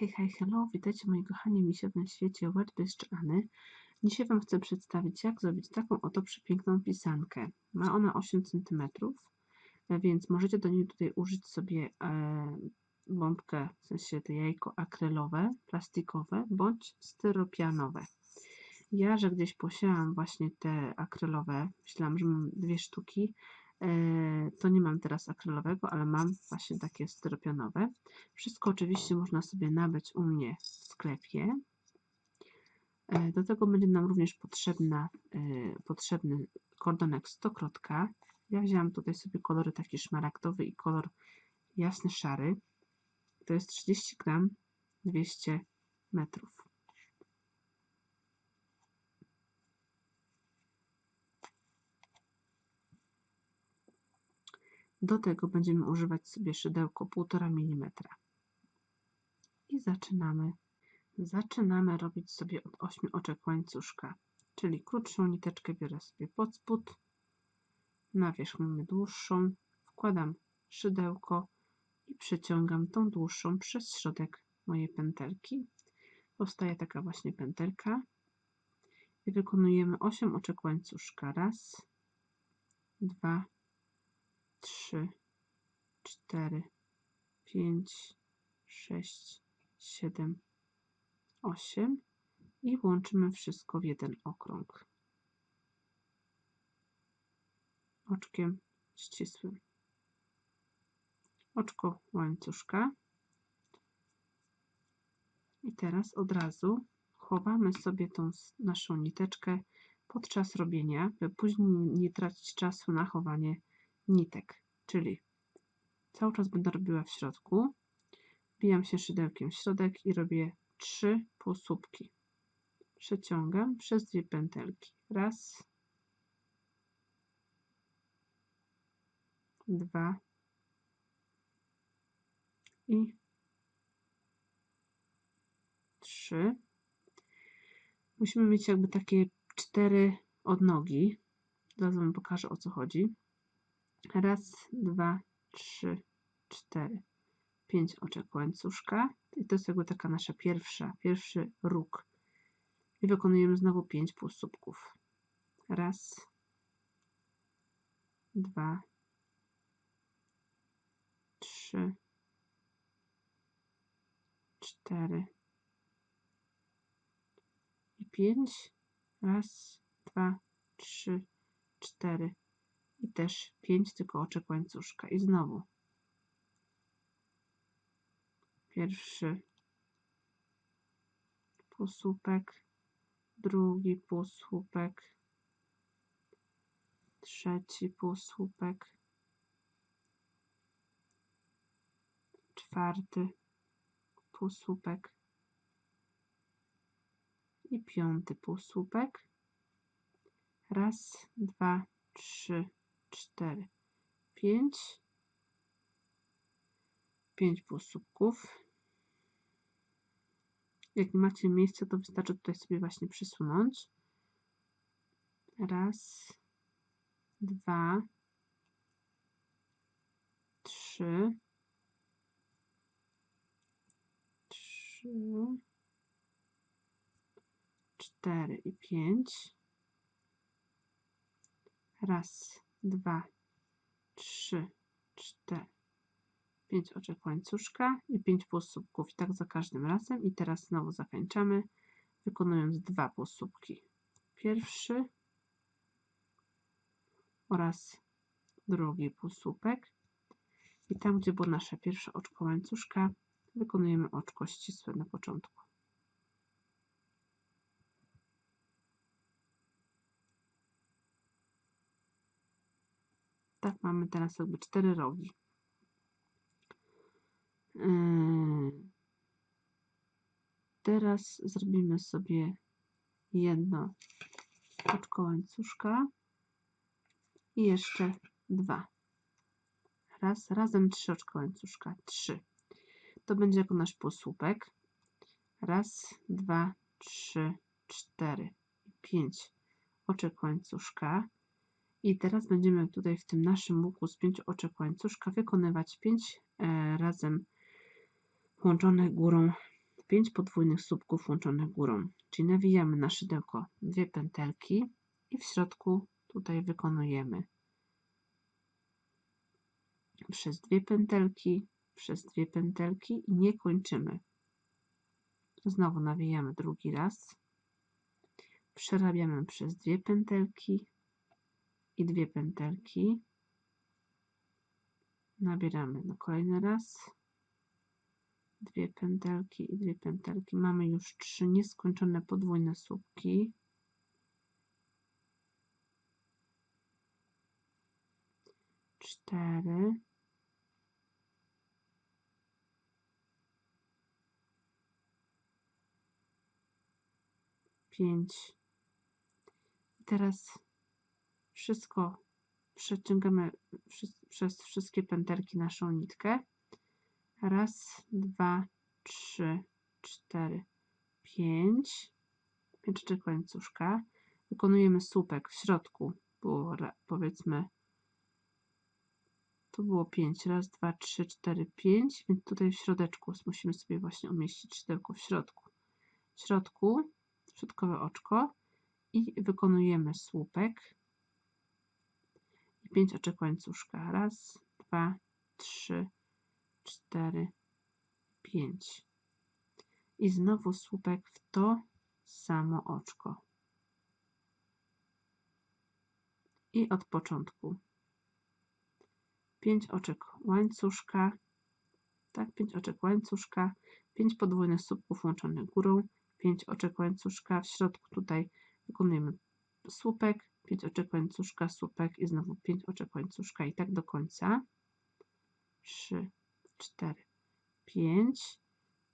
Hej, hej, hello, witajcie moi kochani misiowym świecie WordPress czy Any. Dzisiaj Wam chcę przedstawić, jak zrobić taką oto przepiękną pisankę. Ma ona 8 cm, więc możecie do niej tutaj użyć sobie e, bombkę, w sensie to jajko akrylowe, plastikowe bądź styropianowe. Ja, że gdzieś posiałam właśnie te akrylowe, myślałam, że mam dwie sztuki, E, to nie mam teraz akrylowego, ale mam właśnie takie styropianowe. Wszystko oczywiście można sobie nabyć u mnie w sklepie. E, do tego będzie nam również potrzebna, e, potrzebny kordonek stokrotka. Ja wzięłam tutaj sobie kolory taki szmaragdowy i kolor jasny szary. To jest 30 gram, 200 metrów. Do tego będziemy używać sobie szydełko 1,5 mm. I zaczynamy. Zaczynamy robić sobie od 8 oczek łańcuszka, czyli krótszą niteczkę biorę sobie pod spód, na wierzch mamy dłuższą, wkładam szydełko i przeciągam tą dłuższą przez środek mojej pętelki. Powstaje taka właśnie pętelka i wykonujemy 8 oczek łańcuszka. Raz, dwa, trzy, cztery, pięć, sześć, siedem, osiem i łączymy wszystko w jeden okrąg. Oczkiem ścisłym. Oczko łańcuszka. I teraz od razu chowamy sobie tą naszą niteczkę podczas robienia, by później nie tracić czasu na chowanie nitek, czyli cały czas będę robiła w środku, wbijam się szydełkiem w środek i robię trzy półsłupki. Przeciągam przez dwie pętelki. Raz, dwa i trzy. Musimy mieć jakby takie cztery odnogi. Zaraz Wam pokażę o co chodzi. Raz, dwa, trzy, cztery, pięć oczek łańcuszka. I to jest jakby taka nasza pierwsza, pierwszy róg. I wykonujemy znowu pięć półsłupków. Raz, dwa, trzy, cztery i pięć. Raz, dwa, trzy, cztery, i też 5 tylko oczek łańcuszka. I znowu. Pierwszy półsłupek, drugi półsłupek, trzeci półsłupek, czwarty półsłupek i piąty półsłupek. Raz, dwa, trzy, cztery, pięć, pięć półsłupków. Jak nie macie miejsca, to wystarczy tutaj sobie właśnie przysunąć. Raz, dwa, trzy, trzy, cztery i pięć. Raz, dwa, trzy, cztery, pięć oczek łańcuszka i pięć półsłupków. I tak za każdym razem. I teraz znowu zakończamy, wykonując dwa półsłupki. Pierwszy oraz drugi półsłupek. I tam, gdzie było nasze pierwsze oczko łańcuszka, wykonujemy oczko ścisłe na początku. Tak, mamy teraz jakby cztery rogi. Yy, teraz zrobimy sobie jedno oczko łańcuszka i jeszcze dwa. Raz, razem trzy oczko łańcuszka. Trzy. To będzie jako nasz półsłupek. Raz, dwa, trzy, cztery, pięć oczek łańcuszka. I teraz będziemy tutaj w tym naszym łuku z pięciu oczek łańcuszka wykonywać pięć e, razem połączonych górą 5 podwójnych słupków łączonych górą. Czyli nawijamy na szydełko dwie pętelki i w środku tutaj wykonujemy przez dwie pętelki, przez dwie pętelki i nie kończymy. Znowu nawijamy drugi raz. Przerabiamy przez dwie pętelki i dwie pętelki. Nabieramy no kolejny raz. Dwie pętelki i dwie pętelki. Mamy już trzy nieskończone podwójne słupki. Cztery. pięć. I teraz wszystko przeciągamy przez wszystkie pętelki naszą nitkę. Raz, dwa, trzy, cztery, pięć. Pięczyczek łańcuszka. Wykonujemy słupek w środku. Było powiedzmy to było 5. Raz, dwa, trzy, cztery, pięć. Więc tutaj w środeczku musimy sobie właśnie umieścić szydełko w środku. W środku środkowe oczko i wykonujemy słupek 5 oczek łańcuszka. Raz, dwa, trzy, cztery, pięć. I znowu słupek w to samo oczko. I od początku. 5 oczek łańcuszka, tak, 5 oczek łańcuszka, 5 podwójnych słupków łączonych górą, 5 oczek łańcuszka, w środku tutaj wykonujemy słupek, 5 oczek łańcuszka, słupek i znowu 5 oczek łańcuszka i tak do końca. 3, 4, 5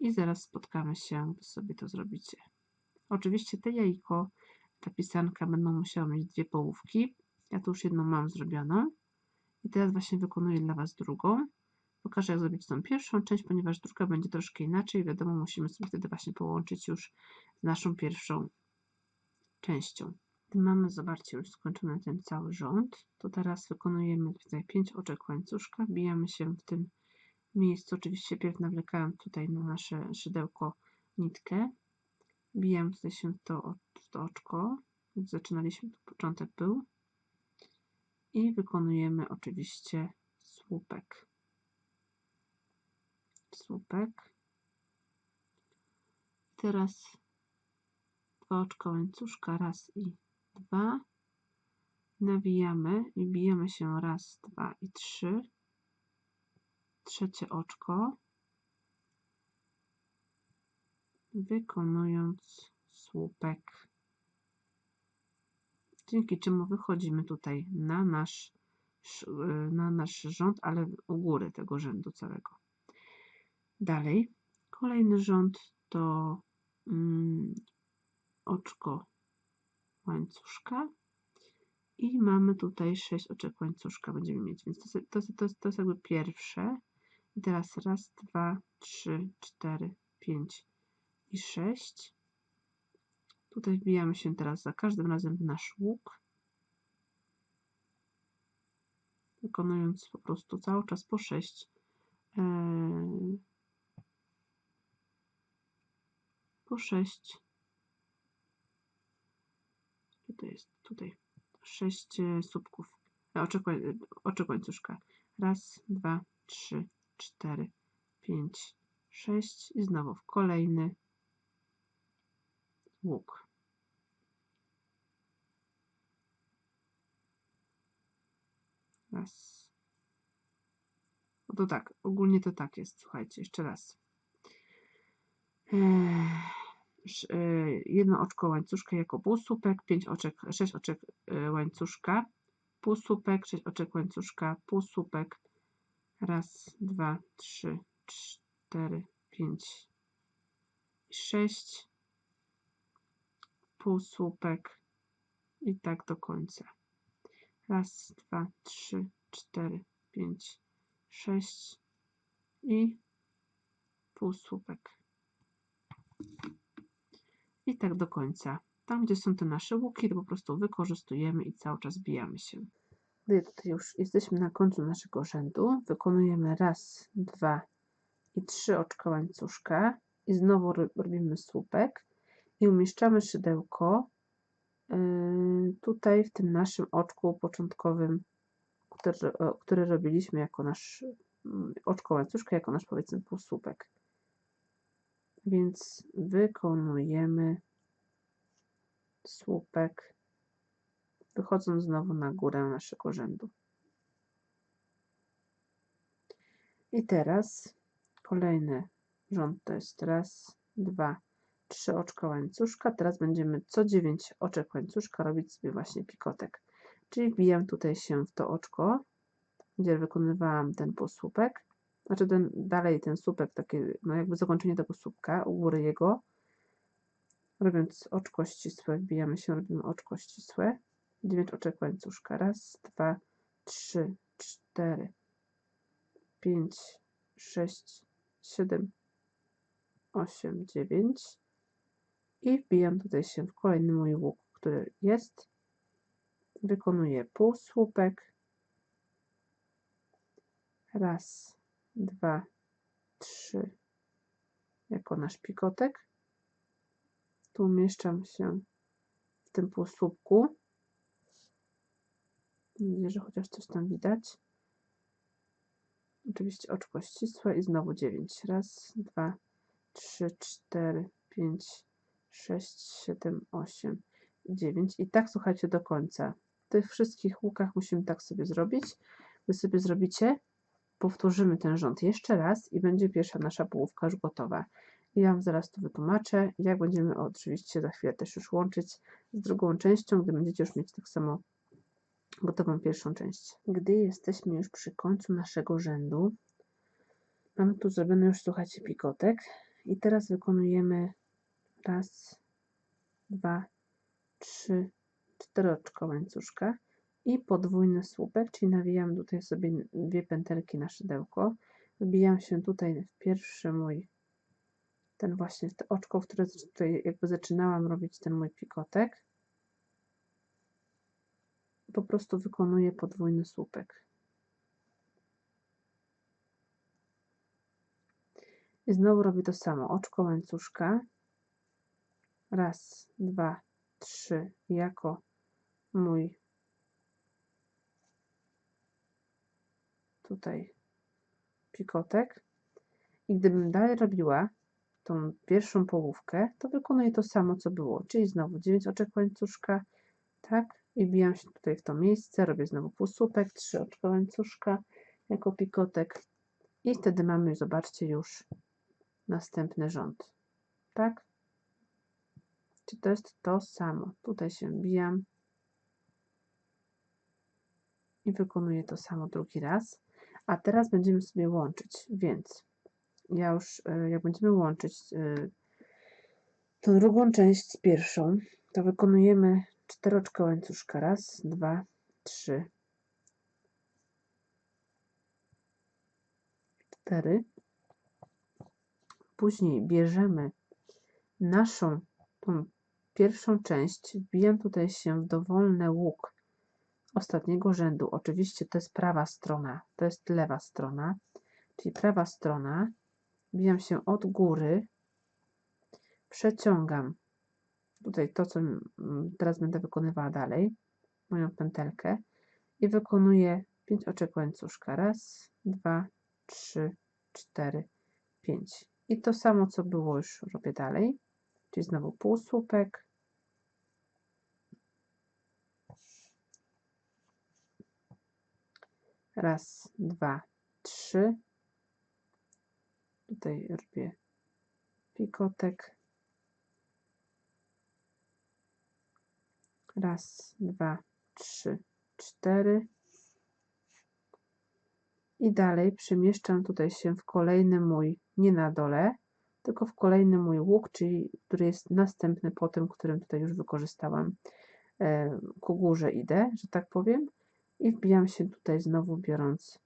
i zaraz spotkamy się, gdy sobie to zrobicie. Oczywiście te jajko, ta pisanka będą musiała mieć dwie połówki. Ja tu już jedną mam zrobioną i teraz właśnie wykonuję dla Was drugą. Pokażę, jak zrobić tą pierwszą część, ponieważ druga będzie troszkę inaczej. Wiadomo, musimy sobie wtedy właśnie połączyć już z naszą pierwszą częścią. Gdy mamy, zobaczcie, już skończony ten cały rząd, to teraz wykonujemy tutaj 5 oczek łańcuszka, wbijamy się w tym miejscu, oczywiście pierw nawlekając tutaj na nasze szydełko nitkę, wbijamy tutaj się w to, w to oczko, zaczynaliśmy, to początek był. I wykonujemy oczywiście słupek. Słupek. Teraz dwa oczka łańcuszka, raz i dwa. Nawijamy i bijemy się raz, dwa i trzy. Trzecie oczko. Wykonując słupek. Dzięki czemu wychodzimy tutaj na nasz, na nasz rząd, ale u góry tego rzędu całego. Dalej, kolejny rząd to mm, oczko łańcuszka i mamy tutaj 6 oczek łańcuszka będziemy mieć, więc to, to, to, to jest jakby pierwsze. I teraz raz, dwa, trzy, cztery, pięć i sześć. Tutaj wbijamy się teraz za każdym razem w nasz łuk. Wykonując po prostu cały czas po sześć yy, po 6. Tutaj jest, tutaj 6 e, słupków, e, oczek, oczek łańcuszka. Raz, dwa, trzy, cztery, pięć, sześć i znowu w kolejny łuk. Raz. No to tak, ogólnie to tak jest, słuchajcie, jeszcze raz. E, jedno oczko łańcuszka jako półsłupek, 5 oczek, 6 oczek e, łańcuszka, półsłupek, 6 oczek łańcuszka, półsłupek, raz, dwa, trzy, cztery, pięć, sześć, półsłupek i tak do końca. Raz, dwa, trzy, cztery, pięć, sześć i półsłupek. I tak do końca. Tam, gdzie są te nasze łuki, to po prostu wykorzystujemy i cały czas bijamy się. Gdy tutaj już jesteśmy na końcu naszego rzędu, wykonujemy raz, dwa i trzy oczka łańcuszka. i znowu ro- robimy słupek i umieszczamy szydełko yy, tutaj w tym naszym oczku początkowym, który robiliśmy jako nasz mm, oczko łańcuszka, jako nasz powiedzmy półsłupek. Więc wykonujemy słupek, wychodząc znowu na górę naszego rzędu. I teraz kolejny rząd to jest raz, dwa, trzy oczka łańcuszka. Teraz będziemy co 9 oczek łańcuszka robić sobie właśnie pikotek. Czyli wbijam tutaj się w to oczko, gdzie wykonywałam ten półsłupek. Znaczy ten, dalej ten słupek, takie no jakby zakończenie tego słupka, u góry jego. Robiąc oczko ścisłe, wbijamy się, robimy oczko ścisłe. 9 oczek łańcuszka. Raz, dwa, trzy, cztery, pięć, sześć, siedem, osiem, dziewięć. I wbijam tutaj się w kolejny mój łuk, który jest. Wykonuję półsłupek. Raz, dwa, trzy. Jako nasz pikotek. Tu umieszczam się w tym półsłupku. Mam nadzieję, że chociaż coś tam widać. Oczywiście oczko ścisłe i znowu 9. Raz, dwa, trzy, cztery, pięć, sześć, siedem, osiem, dziewięć. I tak słuchajcie do końca. W tych wszystkich łukach musimy tak sobie zrobić. Wy sobie zrobicie, powtórzymy ten rząd jeszcze raz i będzie pierwsza nasza połówka już gotowa. Ja Wam zaraz to wytłumaczę, jak będziemy oczywiście za chwilę też już łączyć z drugą częścią, gdy będziecie już mieć tak samo gotową pierwszą część. Gdy jesteśmy już przy końcu naszego rzędu, mamy tu zrobiony już, słuchajcie, pikotek i teraz wykonujemy raz, dwa, trzy, cztery oczka łańcuszka i podwójny słupek, czyli nawijam tutaj sobie dwie pętelki na szydełko, wbijam się tutaj w pierwszy mój, ten właśnie to oczko, w które tutaj jakby zaczynałam robić ten mój pikotek, po prostu wykonuję podwójny słupek. I znowu robię to samo. Oczko łańcuszka. Raz, dwa, trzy. Jako mój tutaj pikotek. I gdybym dalej robiła tą pierwszą połówkę, to wykonuję to samo, co było. Czyli znowu 9 oczek łańcuszka, tak, i wbijam się tutaj w to miejsce, robię znowu półsłupek, 3 oczka łańcuszka jako pikotek i wtedy mamy, zobaczcie, już następny rząd, tak? Czy to jest to samo? Tutaj się wbijam i wykonuję to samo drugi raz. A teraz będziemy sobie łączyć, więc ja już, e, jak będziemy łączyć e, tą drugą część z pierwszą, to wykonujemy cztery oczka łańcuszka. Raz, dwa, trzy, cztery. Później bierzemy naszą tą pierwszą część, wbijam tutaj się w dowolny łuk ostatniego rzędu. Oczywiście to jest prawa strona, to jest lewa strona, czyli prawa strona. Wbijam się od góry, przeciągam tutaj to, co teraz będę wykonywała dalej, moją pętelkę i wykonuję 5 oczek łańcuszka. Raz, dwa, trzy, cztery, pięć. I to samo, co było, już robię dalej, czyli znowu półsłupek. Raz, dwa, trzy. Tutaj robię pikotek. Raz, dwa, trzy, cztery. I dalej przemieszczam tutaj się w kolejny mój, nie na dole, tylko w kolejny mój łuk, czyli który jest następny po tym, którym tutaj już wykorzystałam e, ku górze idę, że tak powiem. I wbijam się tutaj znowu biorąc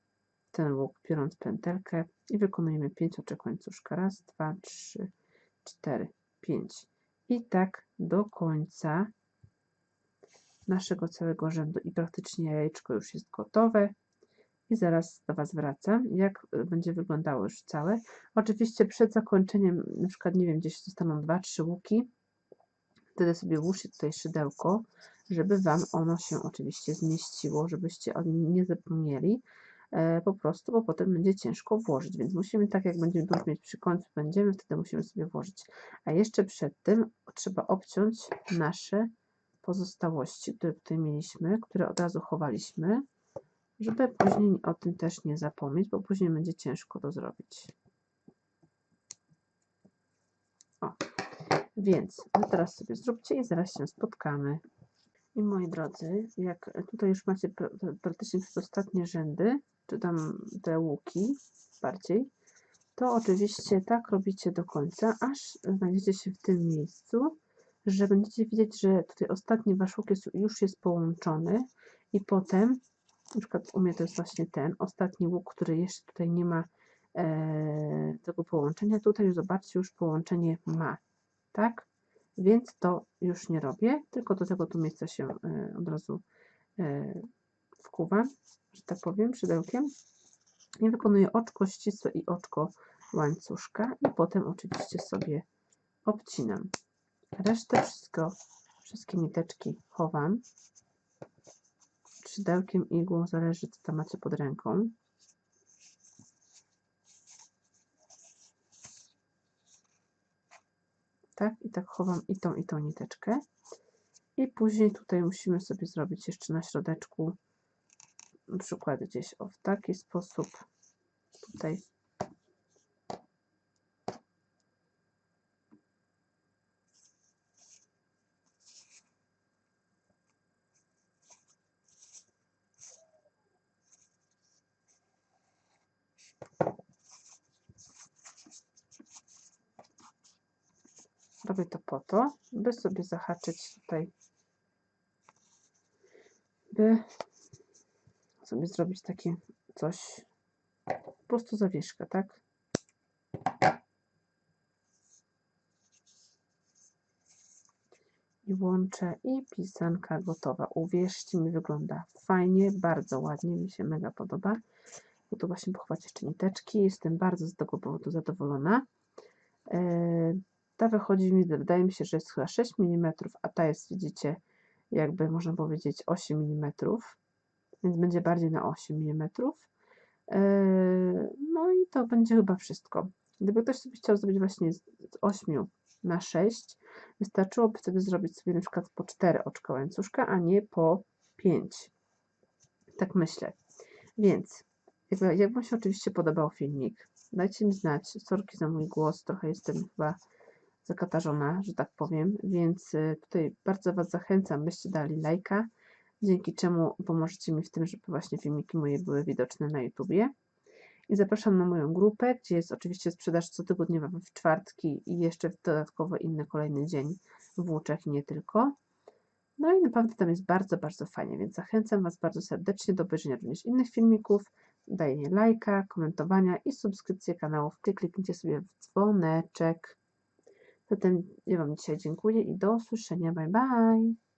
ten łuk, biorąc pętelkę i wykonujemy 5 oczek łańcuszka. Raz, dwa, trzy, cztery, pięć. I tak do końca naszego całego rzędu i praktycznie jajeczko już jest gotowe. i zaraz do Was wracam, jak y, będzie wyglądało już całe. Oczywiście przed zakończeniem, na przykład, nie wiem, gdzieś zostaną dwa, trzy łuki, wtedy sobie włóżcie tutaj szydełko, żeby Wam ono się oczywiście zmieściło, żebyście o nim nie zapomnieli, e, po prostu, bo potem będzie ciężko włożyć, więc musimy, tak jak będziemy już mieć przy końcu, będziemy, wtedy musimy sobie włożyć. A jeszcze przed tym trzeba obciąć nasze pozostałości, które tutaj mieliśmy, które od razu chowaliśmy, żeby później o tym też nie zapomnieć, bo później będzie ciężko to zrobić. O, więc no teraz sobie zróbcie i zaraz się spotkamy. I moi drodzy, jak tutaj już macie praktycznie przedostatnie rzędy, czy tam te łuki bardziej, to oczywiście tak robicie do końca, aż znajdziecie się w tym miejscu, że będziecie widzieć, że tutaj ostatni wasz łuk jest, już jest połączony i potem, na przykład u mnie to jest właśnie ten ostatni łuk, który jeszcze tutaj nie ma e, tego połączenia, tutaj już zobaczcie, już połączenie ma, tak? Więc to już nie robię, tylko do tego tu miejsca się e, od razu e, wkuwam, że tak powiem, szydełkiem i wykonuję oczko ścisłe i oczko łańcuszka i potem oczywiście sobie obcinam. Resztę wszystko, wszystkie niteczki chowam. Szydełkiem, igłą, zależy co tam macie pod ręką. Tak, i tak chowam i tą, i tą niteczkę. I później tutaj musimy sobie zrobić jeszcze na środeczku, na przykład gdzieś o w taki sposób, tutaj Robię to po to, by sobie zahaczyć tutaj, by sobie zrobić takie coś, po prostu zawieszkę, tak? I łączę i pisanka gotowa. Uwierzcie mi, wygląda fajnie, bardzo ładnie, mi się mega podoba. Tu właśnie pochować jeszcze niteczki. Jestem bardzo z tego powodu zadowolona. Yy, ta wychodzi mi, wydaje mi się, że jest chyba 6 mm, a ta jest, widzicie, jakby można powiedzieć 8 mm, więc będzie bardziej na 8 mm. No i to będzie chyba wszystko. Gdyby ktoś sobie chciał zrobić właśnie z 8 na 6, wystarczyłoby wtedy zrobić sobie na przykład po 4 oczka łańcuszka, a nie po 5. Tak myślę. Więc, jak Wam się oczywiście podobał filmik, dajcie mi znać. Sorki za mój głos, trochę jestem chyba zakatarzona, że tak powiem, więc y, tutaj bardzo Was zachęcam, byście dali lajka, dzięki czemu pomożecie mi w tym, żeby właśnie filmiki moje były widoczne na YouTubie. I zapraszam na moją grupę, gdzie jest oczywiście sprzedaż cotygodniowa w czwartki i jeszcze dodatkowo inny kolejny dzień włóczek i nie tylko. No i naprawdę tam jest bardzo, bardzo fajnie, więc zachęcam Was bardzo serdecznie do obejrzenia również innych filmików, daję lajka, komentowania i subskrypcję kanałów. Kliknijcie sobie w dzwoneczek. Zatem ja Wam dzisiaj dziękuję i do usłyszenia. Bye bye.